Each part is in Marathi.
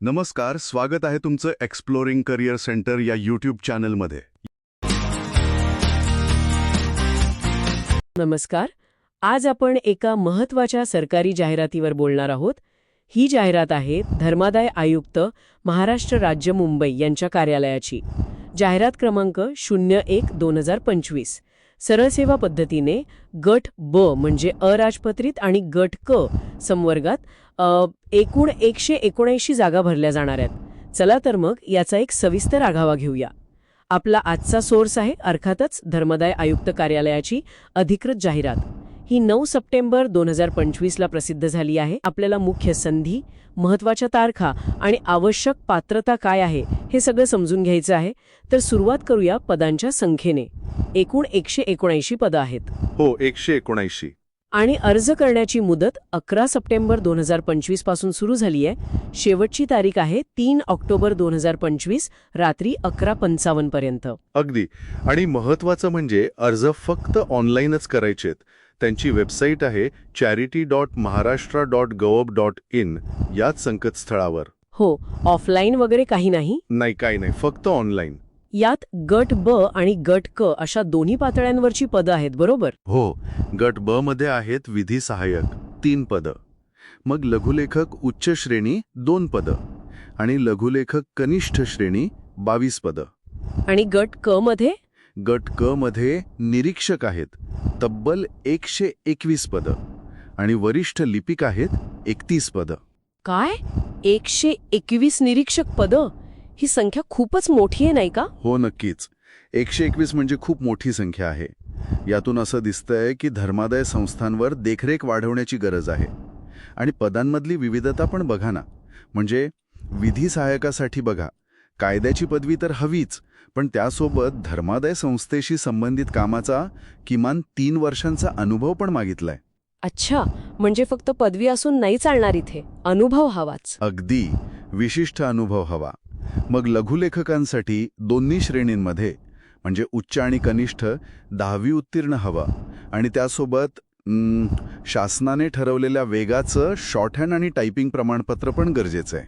नमस्कार स्वागत आहे तुमचं एक्सप्लोरिंग करिअर सेंटर या यूट्यूब चॅनलमध्ये नमस्कार आज आपण एका महत्त्वाच्या सरकारी जाहिरातीवर बोलणार आहोत. ही जाहिरात आहे धर्मादाय आयुक्त महाराष्ट्र राज्य मुंबई यांच्या कार्यालयाची. जाहिरात क्रमांक शून्य एक दोन हजार पंचवीस. सरळ सेवा पद्धतीने गट ब म्हणजे अराजपत्रित आणि गट क संवर्गात एकूण एकशे एकोणऐंशी जागा भरल्या जाणार आहेत. चला तर मग याचा एक सविस्तर आढावा घेऊया. आपला आजचा सोर्स आहे अर्थातच धर्मदाय आयुक्त कार्यालयाची अधिकृत जाहिरात. ही नऊ सप्टेंबर दोन हजार पंचवीसला प्रसिद्ध झाली आहे. आपल्याला मुख्य संधी महत्त्वाच्या तारखा आणि आवश्यक पात्रता काय आहे हे सगळं समजून घ्यायचं आहे. तर सुरुवात करूया पदांच्या संख्येने. एकूण एकशे एकोणऐंशी पदं आहेत. हो एकशे एकोणऐंशी. आणि अर्ज करण्याची मुदत अकरा सप्टेंबर दोन हजार पंचवीसपासून सुरू झाली आहे. शेवटची तारीख आहे तीन ऑक्टोबर दोन हजार पंचवीस रात्री अकरा पंचावन्न पर्यंत. अगदी. आणि महत्वाचं म्हणजे अर्ज फक्त ऑनलाईनच करायचेत त्यांची वेबसाईट आहे charity dot Maharashtra dot gov dot in याच संकेतस्थळावर. हो ऑफलाईन वगैरे काही नाही? नाही काही नाही. फक्त ऑनलाईन. यात गट ब आणि गट क अशा दोन्ही पातळ्यांवरची पदं आहेत बरोबर? हो. गट ब मध्ये आहेत विधी सहाय्यक तीन पदं. मग लघुलेखक उच्च श्रेणी दोन पदं. आणि लघुलेखक कनिष्ठ श्रेणी बावीस पदं. आणि गट क मध्ये? गट क मध्ये निरीक्षक आहेत तब्बल एकशे एकवीस पदं. आणि वरिष्ठ लिपिक आहेत एकतीस पदं. काय? एकशे एकवीस निरीक्षक पदं? ही संख्या खूपच मोठी आहे नाही का? हो नक्कीच. एकशे एकवीस म्हणजे खूप मोठी संख्या आहे. यातून असं दिसतंय की धर्मादाय संस्थांवर देखरेख वाढवण्याची गरज आहे. आणि पदांमधली विविधता पण बघा ना. म्हणजे विधी सहायकासाठी बघा. कायद्याची पदवी तर हवीच पण त्यासोबत धर्मादाय संस्थेशी संबंधित कामाचा किमान तीन वर्षांचा अनुभव पण मागितलाय. अच्छा म्हणजे फक्त पदवी असून नाही चालणार इथे. अनुभव हवाच. अगदी. विशिष्ट अनुभव हवा. मग लघुलेखकांसाठी दोन्ही श्रेणींमध्ये म्हणजे उच्च आणि कनिष्ठ दहावी उत्तीर्ण हवं. आणि त्यासोबत शासनाने ठरवलेल्या वेगाचं शॉर्टहँड आणि टायपिंग प्रमाणपत्र पण गरजेचं आहे.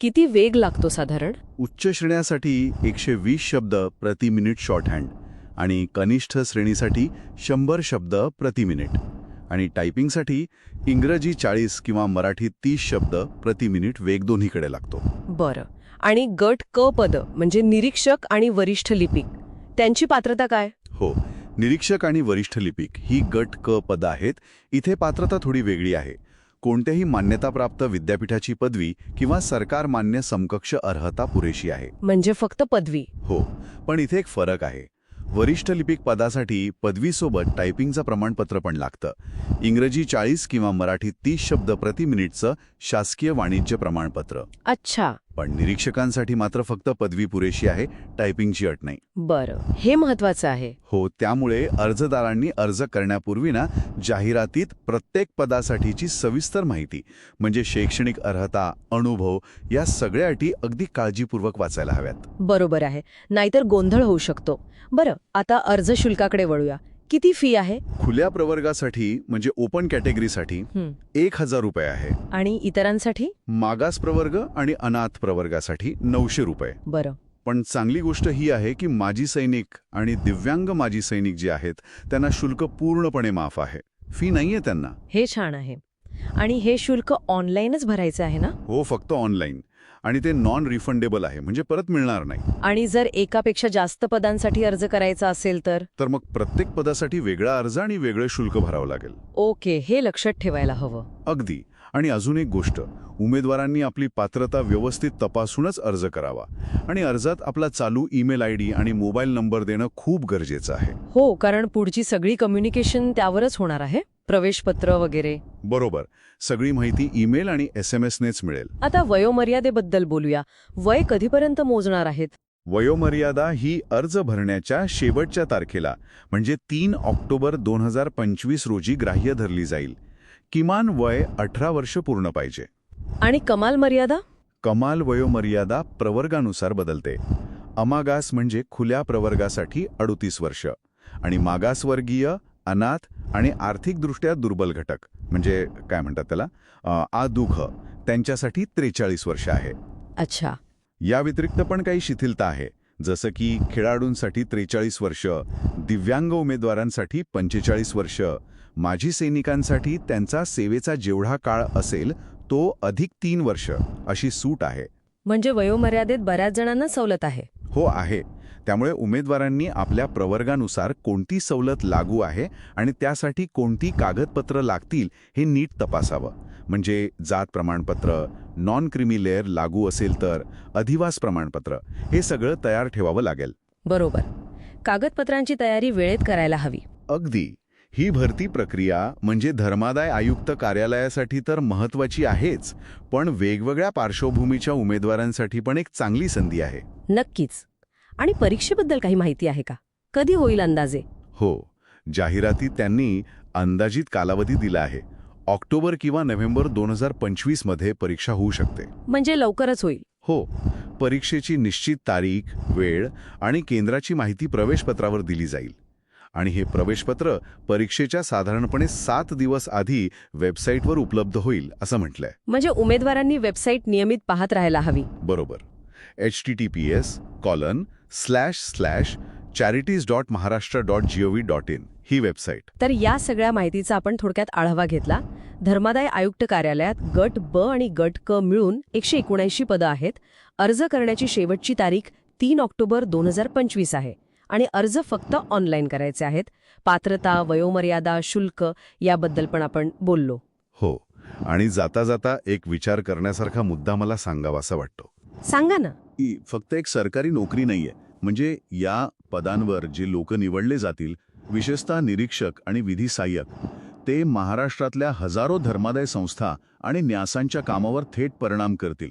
किती वेग लागतो साधारण? उच्च श्रेण्यासाठी एकशे वीस शब्द प्रति मिनिट शॉर्टहँड आणि कनिष्ठ श्रेणीसाठी शंभर शब्द प्रति मिनिट. आणि टायपिंगसाठी इंग्रजी चाळीस किंवा मराठी तीस शब्द प्रति मिनिट वेग दोन्हीकडे लागतो. बरं. आणि गट क पद म्हणजे निरीक्षक आणि वरिष्ठ लिपिक. त्यांची पात्रता काय? हो. निरीक्षक आणि वरिष्ठ लिपिक ही गट क पदं आहेत. इथे पात्रता थोडी वेगळी आहे. कोणत्याही मान्यताप्राप्त विद्यापीठाची पदवी किंवा सरकार मान्य समकक्ष अर्हता पुरेशी आहे. म्हणजे फक्त पदवी. हो. पण इथे एक फरक आहे. वरिष्ठ लिपिक पदासाठी पदवीसोबत टायपिंगचं प्रमाणपत्र पण लागतं. इंग्रजी चाळीस किंवा मराठी तीस शब्द प्रति मिनिटचं शासकीय वाणिज्य प्रमाणपत्र. अच्छा. पण निरीक्षकांसाठी मात्र फक्त पदवी पुरेशी आहे टायपिंगची अट नाही. बरं हे महत्वाचं आहे. हो त्यामुळे अर्जदारांनी अर्ज करण्यापूर्वी ना जाहिरातीत प्रत्येक पदासाठीची सविस्तर माहिती म्हणजे शैक्षणिक अर्हता अनुभव या सगळ्या अटी अगदी काळजीपूर्वक वाचायला हव्यात. बरोबर आहे. नाहीतर गोंधळ होऊ शकतो. बरं आता अर्ज शुल्काकडे वळूया. किती फी आहे? खुल्या प्रवर्गासाठी म्हणजे ओपन कॅटेगरीसाठी एक हजार रुपये आहे. आणि इतरांसाठी? मागास प्रवर्ग आणि अनाथ प्रवर्गासाठी नऊशे रुपये. बरं. पण चांगली गोष्ट ही आहे की माजी सैनिक आणि दिव्यांग माजी सैनिक जे आहेत त्यांना शुल्क पूर्णपणे माफ आहे. फी नाहीये त्यांना. हे छान आहे. आणि हे शुल्क ऑनलाईनच भरायचं आहे ना? हो फक्त ऑनलाईन आणि ते नॉन रिफंडेबल आहे म्हणजे परत मिळणार नाही. आणि जर एकापेक्षा जास्त पदांसाठी अर्ज करायचा असेल तर? तर मग प्रत्येक पदासाठी वेगळा अर्ज आणि वेगळे शुल्क भरावं लागेल. ओके हे लक्षात ठेवायला हवं. अगदी. आणि अजून एक गोष्ट उमेदवारांनी आपली पात्रता व्यवस्थित तपासूनच अर्ज करावा. आणि अर्जात आपला चालू ईमेल आय डी आणि मोबाईल नंबर देणं खूप गरजेचं आहे. हो कारण पुढची सगळी कम्युनिकेशन त्यावरच होणार आहे. प्रवेशपत्र वगैरे. बरोबर. सगळी माहिती ईमेल आणि एस एम एसनेच मिळेल. आता वयोमर्यादेबद्दल बोलूया. वय कधीपर्यंत मोजणार आहेत? वयोमर्यादा ही अर्ज भरण्याच्या शेवटच्या तारखेला म्हणजे तीन ऑक्टोबर दोन हजार पंचवीस रोजी ग्राह्य धरली जाईल. किमान वय अठरा वर्ष पूर्ण पाहिजे. आणि कमाल मर्यादा? कमाल वयोमर्यादा प्रवर्गानुसार बदलते. अमागास म्हणजे खुल्या प्रवर्गासाठी अडुतीस वर्ष आणि मागासवर्गीय अनाथ आणि आर्थिकदृष्ट्या दुर्बल घटक. म्हणजे काय म्हणतात त्याला? अ, आदुघ. त्यांच्यासाठी त्रेचाळीस वर्ष आहे. अच्छा. या व्यतिरिक्त पण काही शिथिलता आहे. जसं की खेळाडूंसाठी त्रेचाळीस वर्ष दिव्यांग उमेदवारांसाठी पंचेचाळीस वर्ष माजी सैनिकांसाठी त्यांचा सेवेचा जेवढा काळ असेल तो अधिक तीन वर्ष अशी सूट आहे. म्हणजे वयोमर्यादेत बऱ्याच जणांना सवलत आहे. हो आहे. त्यामुळे उमेदवारांनी आपल्या प्रवर्गानुसार कोणती सवलत लागू आहे आणि त्यासाठी कोणती कागदपत्र लागतील हे नीट तपासावं. म्हणजे जात प्रमाणपत्र नॉन क्रिमी लेअर लागू असेल तर अधिवास प्रमाणपत्र हे सगळं तयार ठेवावं लागेल. बरोबर. कागदपत्रांची तयारी वेळेत करायला हवी. अगदी. ही भरती प्रक्रिया म्हणजे धर्मादाय आयुक्त कार्यालयासाठी तर महत्वाची आहेच पण वेगवेगळ्या पार्श्वभूमीच्या उमेदवारांसाठी पण एक चांगली संधी आहे. नक्कीच. आणि परीक्षेबद्दल काही माहिती आहे का? कधी होईल अंदाजे? हो. जाहिरातीत त्यांनी अंदाजित कालावधी दिला आहे. ऑक्टोबर किंवा नोव्हेंबर दोन हजार पंचवीसमध्ये परीक्षा होऊ शकते. म्हणजे लवकरच होईल. हो. परीक्षेची निश्चित तारीख वेळ आणि केंद्राची माहिती प्रवेशपत्रावर दिली जाईल. आणि हे प्रवेशपत्र परीक्षेच्या साधारणपणे सात दिवस आधी वेबसाईटवर उपलब्ध होईल असं म्हटलंय. म्हणजे उमेदवारांनी वेबसाईट नियमित पाहत राहायला हवी. बरोबर. H T T P S colon slash slash charities dot Maharashtra dot GOV dot in he website. तर या सगळ्या माहितीचा आपण थोडक्यात आढावा घेतला. धर्मादाय आयुक्त कार्यालयात गट ब आणि गट क मिळून एकशे एकोणऐंशी पदं आहेत. अर्ज करण्याची शेवटची तारीख तीन ऑक्टोबर दोन हजार पंचवीस आहे. आणि अर्ज फक्त ऑनलाईन करायचे आहेत. पात्रता वयोमर्यादा शुल्क याबद्दल पण आपण बोललो. हो. आणि जाता जाता एक विचार करण्यासारखा मुद्दा मला सांगावासा वाटतो. सांगा ना. ही फक्त एक सरकारी नोकरी नाहीये. म्हणजे या पदांवर जे लोक निवडले जातील विशेषतः निरीक्षक आणि विधी सहाय्यक ते महाराष्ट्रातल्या हजारो धर्मादाय संस्था आणि न्यासांच्या कामावर थेट परिणाम करतील.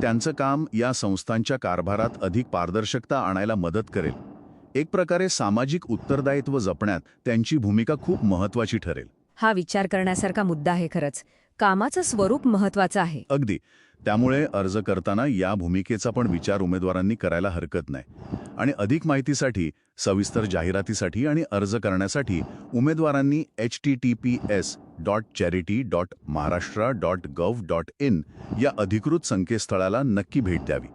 त्यांचं काम या संस्थांच्या कारभारात अधिक पारदर्शकता आणायला मदत करेल. एक प्रकारे सामाजिक उत्तरदायित्व जपण्यात त्यांची भूमिका खूप महत्वाची ठरेल. हा विचार करण्यासारखा मुद्दा आहे खरंच. कामाचं स्वरूप महत्वाचं आहे. अगदी. त्यामुळे अर्ज करताना या भूमिकेचा पण विचार उमेदवारांनी करायला हरकत नाही. आणि अधिक माहितीसाठी सविस्तर जाहिरातीसाठी आणि अर्ज करण्यासाठी उमेदवारांनी H T T P S dot charity dot Maharashtra dot gov dot in या अधिकृत संकेतस्थळाला नक्की भेट द्यावी.